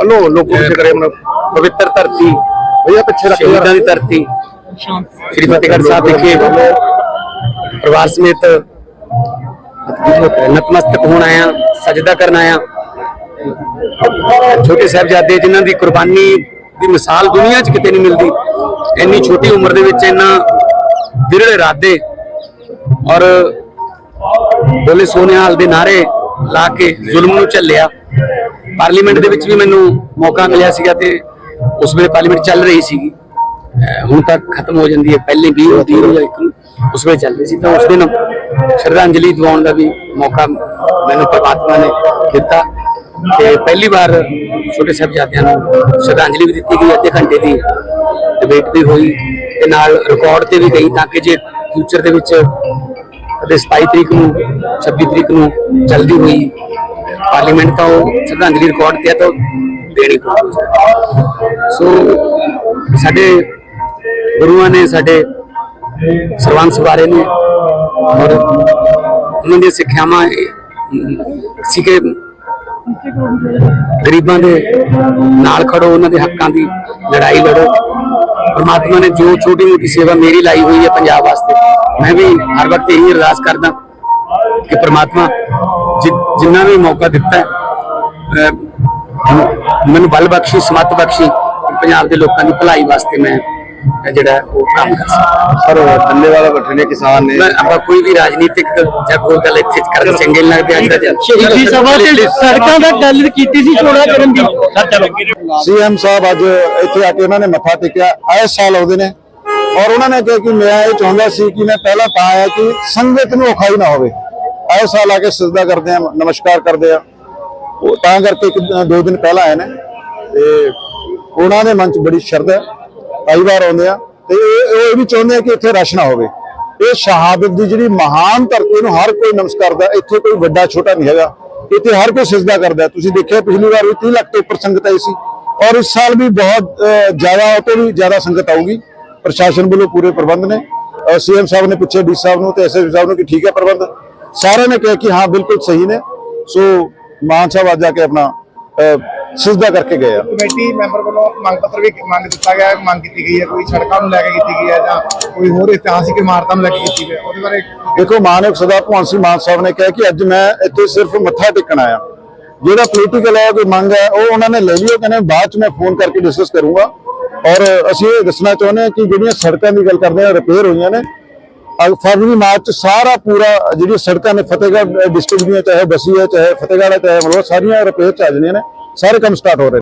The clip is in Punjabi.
ਹਲੋ ਲੋਕੋ ਪਿੱਛੇ ਕਰੇ ਆਪਣਾ ਪਵਿੱਤਰ ਧਰਤੀ। ਭਈਆ ਪਿੱਛੇ ਰੱਖ ਸ਼ਹੀਦਾਂ ਦੀ ਧਰਤੀ। ਸ੍ਰੀ ਫਤਿਹਗੜ੍ਹ ਸਾਹਿਬ ਵਿਖੇ ਪਰਿਵਾਰ ਸਮੇਤ ਨਤਮਸਤਕ ਹੋਣ ਆਇਆ ਸਜਦਾ ਕਰਨ ਆਇਆ। ਛੋਟੇ ਸਾਹਿਬਜ਼ਾਦੇ ਜਿਨ੍ਹਾਂ ਦੀ ਕੁਰਬਾਨੀ ਦੀ ਮਿਸਾਲ ਦੁਨੀਆ 'ਚ ਕਿਤੇ ਨਹੀਂ ਮਿਲਦੀ ਇੰਨੀ ਛੋਟੀ ਉਮਰ ਦੇ ਵਿੱਚ ਇੰਨਾ ਦ੍ਰਿੜ ਇਰਾਦੇ ਔਰ ਬੋਲੇ ਸੋਨਿਹਾਲ ਦੇ ਨਾਰੇ ਲਾ ਕੇ ਜ਼ੁਲਮ ਨੂੰ ਝੱਲਿਆ। ਪਾਰਲੀਮੈਂਟ ਦੇ ਵਿੱਚ ਵੀ ਮੈਨੂੰ ਮੌਕਾ ਮਿਲਿਆ ਸੀਗਾ ਤੇ ਉਸ ਵੇਲੇ ਪਾਰਲੀਮੈਂਟ ਚੱਲ ਰਹੀ ਸੀਗੀ। ਹੁਣ ਤੱਕ ਖਤਮ ਹੋ ਜਾਂਦੀ ਹੈ ਪਹਿਲੇ 20 ਹੁੰਦੀ ਹੈ ਜਾਂ ਇੱਕ ਨੂੰ, ਉਸ ਵੇਲੇ ਚੱਲ ਰਹੀ ਸੀ। ਤਾਂ ਉਸ ਦਿਨ ਸ਼ਰਧਾਂਜਲੀ ਦਿਵਾਉਣ ਦਾ ਵੀ ਮੌਕਾ ਮੈਨੂੰ ਪ੍ਰਮਾਤਮਾ ਨੇ ਦਿੱਤਾ ਤੇ ਪਹਿਲੀ ਵਾਰ ਛੋਟੇ ਸਾਹਿਬਜ਼ਾਦਿਆਂ ਨੂੰ ਸ਼ਰਧਾਂਜਲੀ ਵੀ ਦਿੱਤੀ ਗਈ ਅੱਧੇ ਘੰਟੇ ਦੀ ਡਿਬੇਟ ਵੀ ਹੋਈ ਤੇ ਨਾਲ ਰਿਕਾਰਡ ਤੇ ਵੀ ਗਈ ਤਾਂ ਕਿ ਜੇ ਫਿਊਚਰ ਦੇ ਵਿੱਚ ਅਤੇ 27 ਤਰੀਕ ਨੂੰ 26 ਤਰੀਕ ਨੂੰ ਜਲਦੀ ਹੋਈ ਪਾਰਲੀਮੈਂਟ ਤਾਂ ਉਹ ਸ਼ਰਧਾਂਜਲੀ ਰਿਕਾਰਡ ਤੇ ਆ ਦੇਣੀ ਪਊਗੀ ਸੋ ਸਾਡੇ ਗੁਰੂਆਂ ਨੇ, ਸਾਡੇ ਸਰਵੰਸ ਬਾਰੇ ਨੇ ਔਰ ਉਹਨਾਂ ਦੀਆਂ ਸਿੱਖਿਆਵਾਂ ਇਹ ਸੀ ਕਿ ਗਰੀਬਾਂ ਦੇ ਨਾਲ ਖੜੋ, ਉਹਨਾਂ ਦੇ ਹੱਕਾਂ ਦੀ ਲੜਾਈ ਲੜੋ। ਪਰਮਾਤਮਾ ਨੇ ਜੋ ਛੋਟੀ ਮੋਟੀ ਸੇਵਾ ਮੇਰੀ ਲਾਈ ਹੋਈ ਹੈ ਪੰਜਾਬ ਵਾਸਤੇ, ਮੈਂ ਵੀ ਹਰ ਵਕਤ ਇਹੀ ਅਰਦਾਸ ਕਰਦਾ ਕਿ ਪਰਮਾਤਮਾ ਜਿ- ਜਿੰਨਾ ਵੀ ਮੌਕਾ ਦਿੱਤਾ ਮੈਨੂੰ ਬਲ ਬਖਸ਼ੀ ਸਮਤ ਬਖਸ਼ੀ ਪੰਜਾਬ ਦੇ ਲੋਕਾਂ ਦੀ ਭਲਾਈ ਵਾਸਤੇ ਮੈਂ ਜਿਹੜਾ ਉਹ ਕੰਮ ਕਰ ਸਕਾਂ ਸਰ ਡੱਲੇ ਵਾਲਾ ਬੈਠੇ ਨੇ ਕਿਸਾਨ ਨੇ। ਮੈਂ ਆਪਾਂ ਕੋਈ ਵੀ ਰਾਜਨੀਤਿਕ ਜਾਂ ਕੋਈ ਗੱਲ ਇੱਥੇ ਕਰਨ ਚੰਗੇ ਨਹੀਂ ਲੱਗਦੇ ਅੱਜ ਦਾ। ਸ਼ਹੀਦੀ ਸਭਾ ਤੇ ਸੜਕਾਂ ਦਾ ਗੱਲ ਕੀਤੀ ਸੀ ਚੋੜਾ ਕਰਨ ਦੀ। ਸਰ ਚਲੋ। ਸੀਐਮ ਸਾਹਿਬ ਅੱਜ ਇੱਥੇ ਆ ਕੇ ਉਹਨਾਂ ਨੇ ਮੱਥਾ ਟੇਕਿਆ ਆਏ ਸਾਲ ਆਉਂਦੇ ਨੇ। ਔਰ ਉਹਨਾਂ ਨੇ ਕਿਹਾ ਕਿ ਮੈਂ ਇਹ ਚਾਹੁੰਦਾ ਸੀ ਕਿ ਮੈਂ ਪਹਿਲਾਂ ਤਾਂ ਆਇਆ ਕਿ ਸੰਗਤ ਨੂੰ ਔਖਾਈ ਨਾ ਹੋਵੇ। ਆਏ ਸਾਲ ਆ ਕੇ ਸਜਦਾ ਕਰਦੇ ਆ, ਨਮਸਕਾਰ ਕਰਦੇ ਆ। ਉਹ ਤਾਂ ਕਰਕੇ ਇੱਕ, ਦੋ ਦਿਨ ਪਹਿਲਾਂ ਆਏ ਨੇ। ਤੇ ਉਹਨਾਂ ਦੇ ਮਨ 'ਚ ਬੜੀ ਸ਼ਰਧਾ ਹੈ। ਕਈ ਵਾਰ ਆਉਂਦੇ ਆ। ਤੇ ਇਹ ਵੀ ਚਾਹੁੰਦੇ ਆ ਕਿ ਇੱਥੇ ਰਸ਼ ਨਾ ਹੋਵੇ। ਇਹ ਸ਼ਹਾਦਤ ਦੀ ਜਿਹੜੀ ਮਹਾਨ ਧਰਤੀ ਨੂੰ ਹਰ ਕੋਈ ਨਮਸਕਾਰਦਾ ਇੱਥੇ ਕੋਈ ਵੱਡਾ ਛੋਟਾ ਨਹੀਂ ਹੈਗਾ। ਇੱਥੇ ਹਰ ਕੋਈ ਸਜਦਾ ਕਰਦਾ ਤੁਸੀਂ ਦੇਖਿਆ ਪਿਛਲੀ ਵਾਰ ਵੀ 30 ਲੱਖ ਤੋਂ ਉੱਪਰ ਸੰਗਤ ਆਈ ਸੀ। ਔਰ ਇਸ ਸਾਲ ਵੀ ਬਹੁਤ ਜ਼ਿਆਦਾ ਉਹ ਤੋਂ ਵੀ ਜ਼ਿਆਦਾ ਸੰਗਤ ਆਊਗੀ। ਪ੍ਰਸ਼ਾਸਨ ਵੱਲੋਂ ਪੂਰੇ ਪ੍ਰਬੰਧ ਨੇ। ਸੀਐਮ ਸਾਹਿਬ ਨੇ ਪੁੱਛਿਆ, ਡੀ ਸਾਹਿਬ ਨੂੰ ਤੇ ਐਸਐਸ ਸਾਹਿਬ ਨੂੰ ਕਿ ਠੀਕ ਹੈ ਪ੍ਰਬੰਧ? ਸਾਰਿਆਂ ਨੇ ਕਿਹਾ ਕਿ ਹਾਂ ਬਿਲਕੁਲ ਸਹੀ ਨੇ। ਸੋ ਮਾਨ ਸਾਹਿਬ ਅੱਜ ਜਾ ਕੇ ਆਪਣਾ ਸਜਦਾ ਕਰਕੇ ਗਏ ਆ। ਕਮੇਟੀ ਮੈਂਬਰ ਵੱਲੋਂ ਮੰਗ ਪੱਤਰ ਵੀ ਮੰਗ ਦਿੱਤਾ ਗਿਆ ਹੈ ਮੰਗ ਕੀਤੀ ਗਈ ਹੈ ਕੋਈ ਸੜਕਾਂ ਨੂੰ ਲੈ ਕੇ ਕੀਤੀ ਗਈ ਹੈ ਜਾਂ ਕੋਈ ਹੋਰ ਇਤਿਹਾਸਿਕ ਇਮਾਰਤਾਂ ਨੂੰ ਲੈ ਕੇ ਕੀਤੀ ਗਈ ਹੈ ਉਹਦੇ ਬਾਰੇ ਦੇਖੋ ਮਾਨਵ ਸਦਾ ਭਗਵੰਤ ਸਿੰਘ ਮਾਨ ਸਾਹਿਬ ਨੇ ਕਿਹਾ ਕਿ ਅੱਜ ਮੈਂ ਇੱਥੇ ਸਿਰਫ ਮੱਥਾ ਟੇਕਣ ਆਇਆ। ਜਿਹੜਾ ਪੋਲੀਟੀਕਲ ਹੈ ਕੋਈ ਮੰਗ ਹੈ ਉਹ ਉਹਨਾਂ ਨੇ ਲੈ ਲਈ ਉਹ ਕਹਿੰਦੇ ਬਾਅਦ ਚ ਮੈਂ ਫੋਨ ਕਰਕੇ ਡਿਸਕਸ ਕਰੂੰਗਾ। ਔਰ ਅਸੀਂ ਇਹ ਦੱਸਣਾ ਚਾਹੁੰਦੇ ਹਾਂ ਕਿ ਜਿਹੜੀਆਂ ਸੜਕਾਂ ਦੀ ਗੱਲ ਕਰਦੇ ਆ ਰਿਪੇਅਰ ਹੋਈਆਂ ਨੇ ਫਰਵਰੀ, ਮਾਰਚ ਸਾਰਾ ਪੂਰਾ ਜਿਹੜੀਆਂ ਸੜਕਾਂ ਨੇ ਫਤਿਹਗੜ੍ਹ ਡਿਸਟ੍ਰਿਕਟ ਦੀਆਂ, ਚਾਹੇ ਬਸੀ ਹੈ, ਚਾਹੇ ਫਤਿਹਗੜ੍ਹ ਹੈ, ਚਾਹੇ ਮਲਵਾ ਸਾਰੀਆਂ ਰਿਪੇਅਰ ਚ ਆ ਜਾਂਦੀਆਂ ਨੇ, ਸਾਰੇ ਕੰਮ ਸਟਾਰਟ ਹੋ ਰਹੇ ਨੇ।